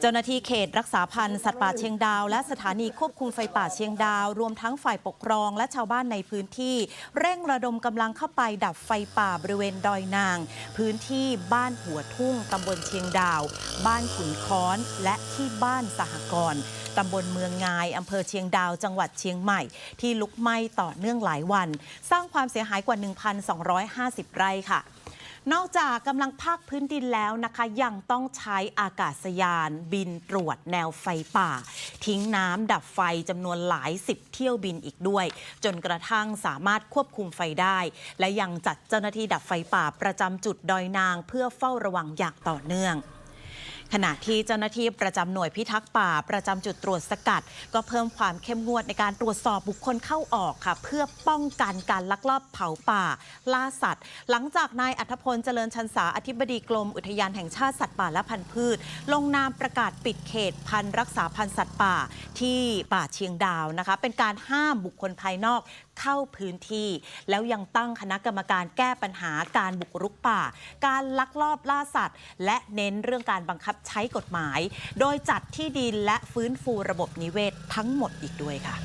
เจ้าหน้าที่เขตรักษาพันธุ์สัตว์ป่าเชียงดาว และสถานีควบคุมไฟป่าเชียงดาว รวมทั้งฝ่ายปกครองและชาวบ้านในพื้นที่ เร่งระดมกำลังเข้าไปดับไฟป่าบริเวณดอยนาง พื้นที่บ้านหัวทุ่งตำบลเชียงดาว บ้านขุนค้อนและที่บ้านสหกรณ์ตำบลเมืองงายอำเภอเชียงดาว จังหวัดเชียงใหม่ ที่ลุกไหม้ต่อเนื่องหลายวัน สร้างความเสียหายกว่า 1,250 ไร่ค่ะ นอกจากกำลังภาคพื้นดินแล้วนะคะ ยังต้องใช้อากาศยานบินตรวจแนวไฟป่า ทิ้งน้ำดับไฟจำนวนหลายสิบเที่ยวบินอีกด้วย จนกระทั่งสามารถควบคุมไฟได้ และยังจัดเจ้าหน้าที่ดับไฟป่าประจำจุดดอยนาง เพื่อเฝ้าระวังอย่างต่อเนื่อง ขณะที่เจ้าหน้าที่ประจำหน่วยพิทักษ์ป่า ประจำจุดตรวจสกัด ก็เพิ่มความเข้มงวดในการตรวจสอบบุคคลเข้าออกค่ะ เพื่อป้องกันการลักลอบเผาป่า ล่าสัตว์ หลังจากนายอัธพลเจริญชันษาอธิบดีกรมอุทยานแห่งชาติสัตว์ป่าและพันธุ์พืช ลงนามประกาศปิดเขตพันธุ์รักษาพันธุ์สัตว์ป่าที่ป่าเชียงดาวนะคะ เป็นการห้ามบุคคลภายนอกเข้าพื้นที่ แล้วยังตั้งคณะกรรมการแก้ปัญหาการบุกรุกป่า การลักลอบล่าสัตว์ และเน้นเรื่องการบังคับใช้กฎหมาย โดยจัดที่ดินและฟื้นฟูระบบนิเวศทั้งหมดอีกด้วยค่ะ